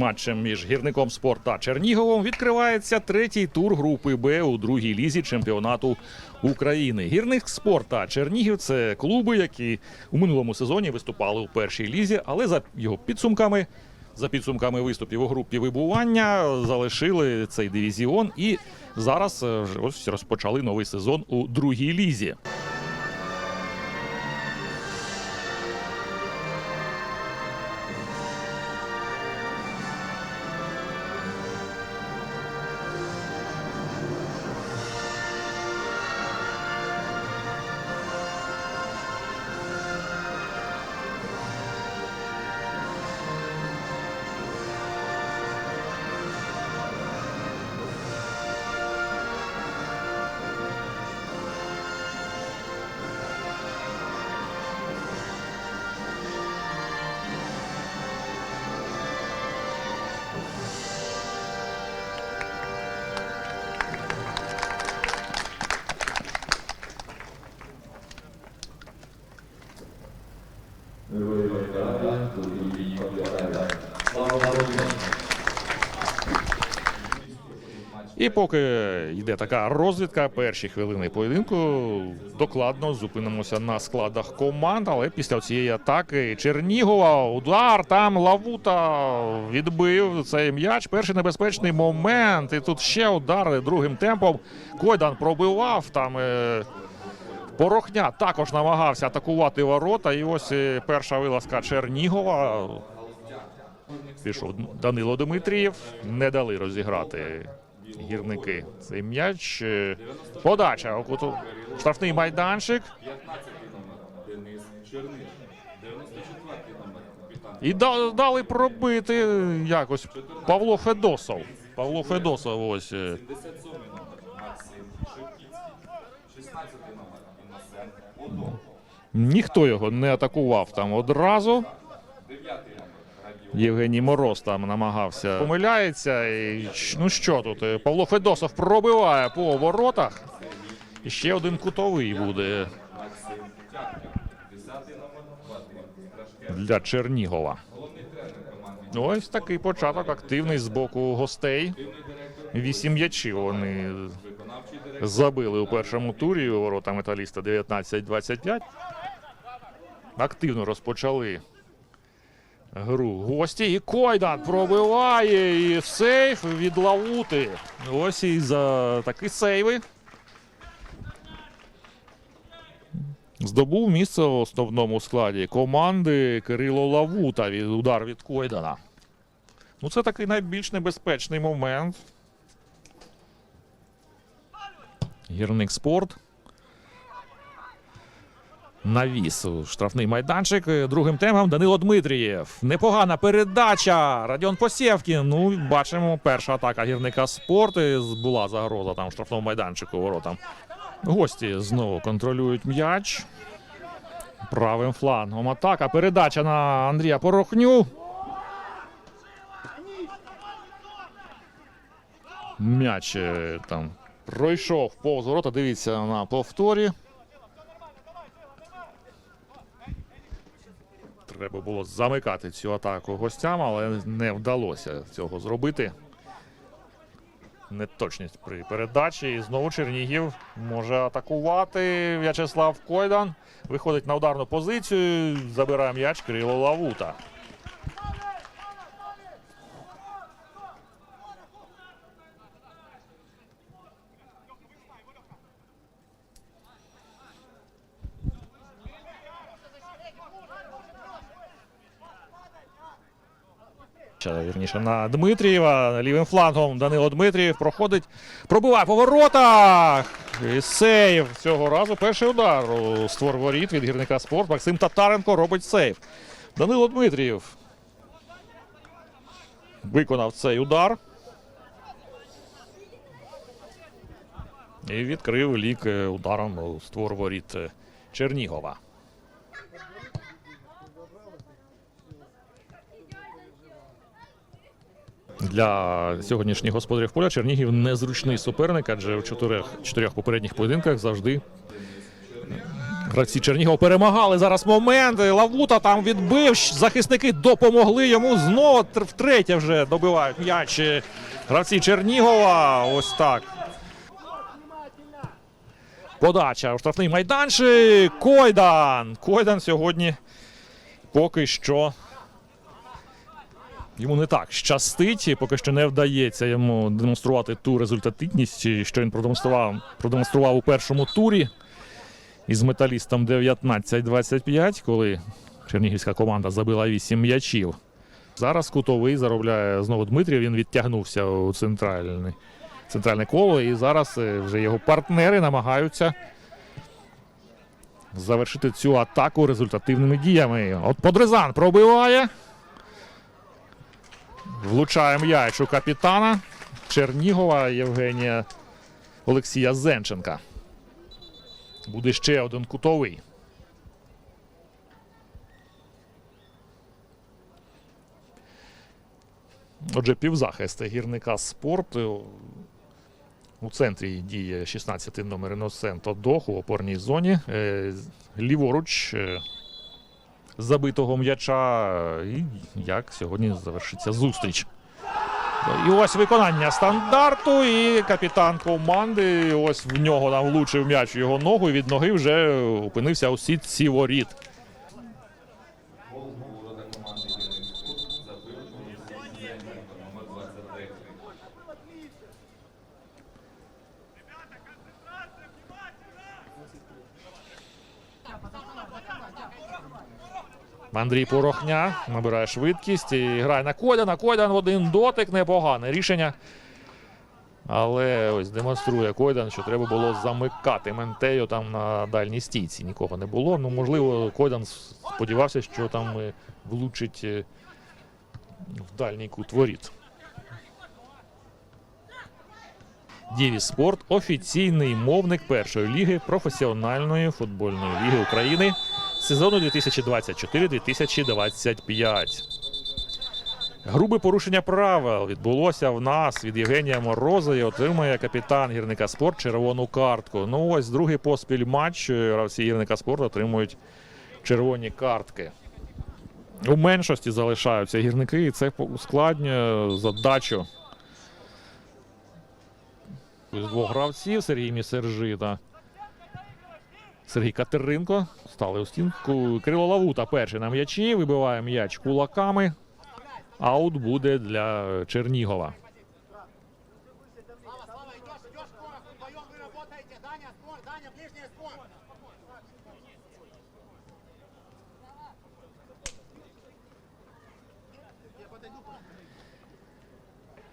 матчем між гірником спорт та Черніговом відкривається третій тур групи Б у другій лізі чемпіонату України. Гірник спорт та Чернігів це клуби, які у минулому сезоні виступали у першій лізі, але за його підсумками. За підсумками виступів у групі вибування залишили цей дивізіон і зараз е, ось розпочали новий сезон у другій лізі. І поки йде така розвідка, перші хвилини поєдинку докладно зупинимося на складах команд. Але після цієї атаки Чернігова удар там Лавута відбив цей м'яч. Перший небезпечний момент. І тут ще удар другим темпом. Койдан пробивав там. е, Порохня також намагався атакувати ворота. І ось е, перша вилазка Чернігова. Пішов Данило Дмитрієв. Не дали розіграти гірники цей м'яч. Е, Подача у куту. Штрафний майданчик. 15 номер Денис Черниш, 94 номер капітан. І дали пробити якось Павло Федосов. Павло Федосов ось. е, 57 номер Максим Шепіцький, 16 номер Ніхто його не атакував там одразу. 9 номер Радіо Євгеній Мороз там намагався. Помиляється. І, ну що тут? е, Павло Федосов пробиває по воротах. І ще один кутовий буде Максим Тяпкін, 10 номер Вадим Страшкевич. для Чернігова. Ось такий початок активний з боку гостей. Вісім м'ячів вони забили у першому турі у ворота металіста 19-25. Активно розпочали гру гості. І Койдан пробиває і сейф від Лавути. Ось і за такі сейви. Здобув місце в основному складі команди Кирило Лавута від удар від Койдана. Ну, це такий найбільш небезпечний момент. Гірник спорт. Навіс штрафний майданчик. Другим темпом Данило Дмитрієв. Непогана передача. Радіон Посєвкін. Ну, бачимо, перша атака гірника спорт. І Була загроза там в штрафному майданчику воротам. Гості знову контролюють м'яч. Правим флангом атака. Передача на Андрія Порохню. М'яч е, там пройшов повз ворота. Дивіться на повторі. Треба було замикати цю атаку гостям, але не вдалося цього зробити. Неточність при передачі. І знову Чернігів може атакувати. В'ячеслав Койдан виходить на ударну позицію. Забирає м'яч Кирило Лавута. Вірніше на Дмитрієва. Лівим флангом Данило Дмитрієв проходить. Пробиває по воротах. І сейв цього разу. Перший удар у створ воріт від гірника спорт. Максим Татаренко робить сейв. Данило Дмитрієв виконав цей удар. І відкрив лік е, ударом у створ воріт е, Чернігова. Для сьогоднішніх господарів поля Чернігів незручний суперник, адже в чотирьох, чотирьох попередніх поєдинках завжди Гравці Чернігова перемагали зараз момент. Лавута там відбив. Захисники допомогли йому. Знову втретє вже добивають м'яч. Гравці Чернігова. Ось так. Подача у штрафний майданчик. Койдан. Койдан сьогодні поки що. Йому не так щастить, поки що не вдається йому демонструвати ту результативність, що він продемонстрував, продемонстрував у першому турі із металістом 19-25, коли чернігівська команда забила 8 м'ячів. Зараз кутовий заробляє знову Дмитрів. Він відтягнувся у центральне, центральне коло, і зараз е, вже його партнери намагаються завершити цю атаку результативними діями. От Подрезан пробиває. Влучає м'яч капітана Чернігова Євгенія Олексія Зенченка. Буде ще один кутовий. Отже, півзахист гірника спорту. У центрі діє 16-й номер Іносенто Дох у опорній зоні. Е, Ліворуч е, забитого м'яча. І як сьогодні завершиться зустріч. І ось виконання стандарту. І капітан команди. Ось в нього там влучив м'яч його ногу. І від ноги вже опинився у сітці воріт. Гол у ворота команди Гірник Спорт забив Олексій Зенченко, номер 23. Андрій Порохня набирає швидкість і грає на Кодяна. Кодян в один дотик. Непогане рішення. Але ось демонструє Койдан, що треба було замикати Ментею там на дальній стійці. Нікого не було. Ну, можливо, Койдан сподівався, що там е, влучить е, в дальній кут воріт. Діві Спорт офіційний мовник першої ліги професіональної футбольної ліги України сезону 2024-2025. Грубе порушення правил відбулося в нас від Євгенія Мороза і отримує капітан гірника спорт червону картку. Ну ось другий поспіль матч гравці гірника спорту отримують червоні картки. У меншості залишаються гірники, і це ускладнює задачу з двох гравців Сергій Місержи та Сергій Катеринко стали у стінку. Кирило Лавута перший на м'ячі. Вибиває м'яч кулаками. Аут буде для Чернігова.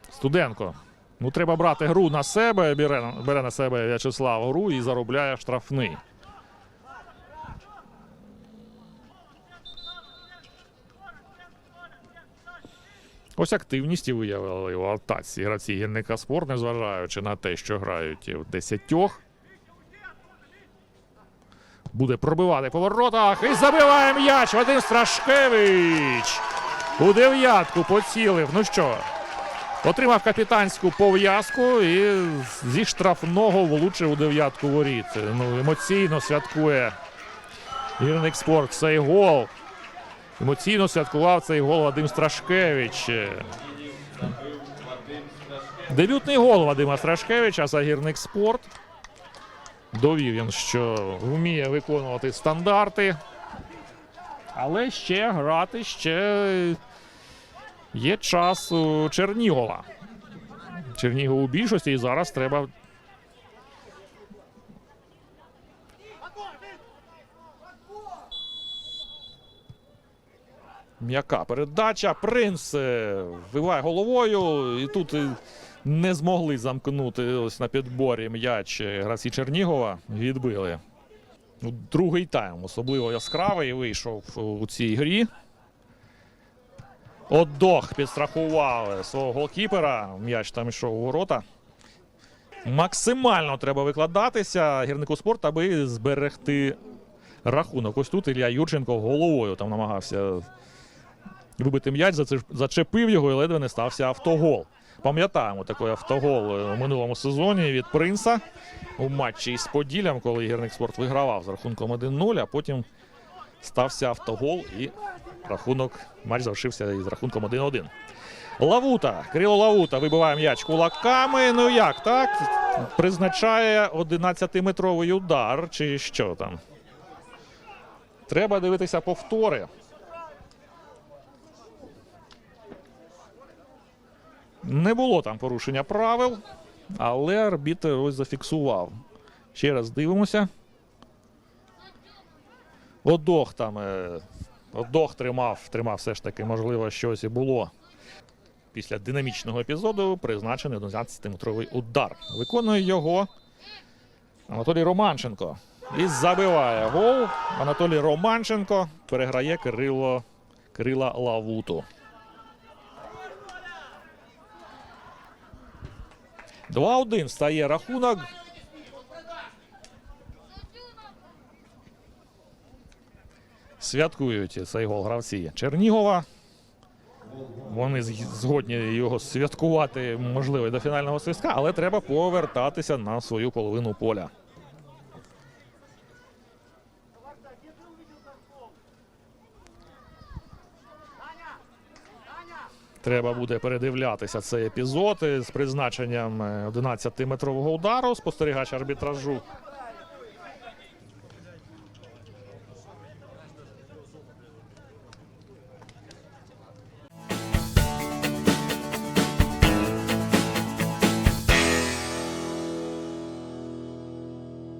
Студенко. Ну, треба брати гру на себе. Бере, бере на себе В'ячеслав гру і заробляє штрафний. Ось активність і виявили у атаці гравці гірника спорт, незважаючи на те, що грають в десятьох. Буде пробивати по воротах і забиває м'яч Вадим Страшкевич. У дев'ятку поцілив. Ну що, Отримав капітанську пов'язку і зі штрафного влучив у дев'ятку воріт. Ну, емоційно святкує гірник спорт цей гол. Емоційно святкував цей гол Вадим Страшкевич. Дебютний гол Вадима Страшкевича за гірник спорт. Довів він, що вміє виконувати стандарти. Але ще грати, ще Є час у Чернігова. Чернігов у більшості, і зараз треба. М'яка передача. Принц е, вбиває головою. І тут е, не змогли замкнути ось на підборі м'яч е, гравці Чернігова. Відбили. Ну, Другий тайм особливо яскравий вийшов у цій грі. Отдох підстрахував свого голкіпера. М'яч там йшов у ворота. Максимально треба викладатися гірнику спорт, аби зберегти рахунок. Ось тут Ілля Юрченко головою там намагався вибити м'яч, зачепив його і ледве не стався автогол. Пам'ятаємо такий автогол е, у минулому сезоні від Принца у матчі із Поділлям, коли гірник спорт вигравав з рахунком 1-0, а потім стався автогол і рахунок матч завершився із рахунком 1-1. Лавута, Кирило Лавута вибиває м'яч кулаками. Ну як так? Призначає 11-метровий удар, чи що там? Треба дивитися повтори. Не було там порушення правил, але арбітр ось зафіксував. Ще раз дивимося. Одох там. е, Одох тримав, тримав все ж таки, можливо, щось і було. Після динамічного епізоду призначений 11-метровий удар. Виконує його Анатолій Романченко. І забиває гол. Анатолій Романченко переграє Кирило, Кирила Лавуту. 2-1 стає рахунок. Святкують цей гол гравці Чернігова. Вони згодні його святкувати, можливо, до фінального свистка, але треба повертатися на свою половину поля. Треба буде передивлятися цей епізод з призначенням е, 11-метрового удару. Спостерігач арбітражу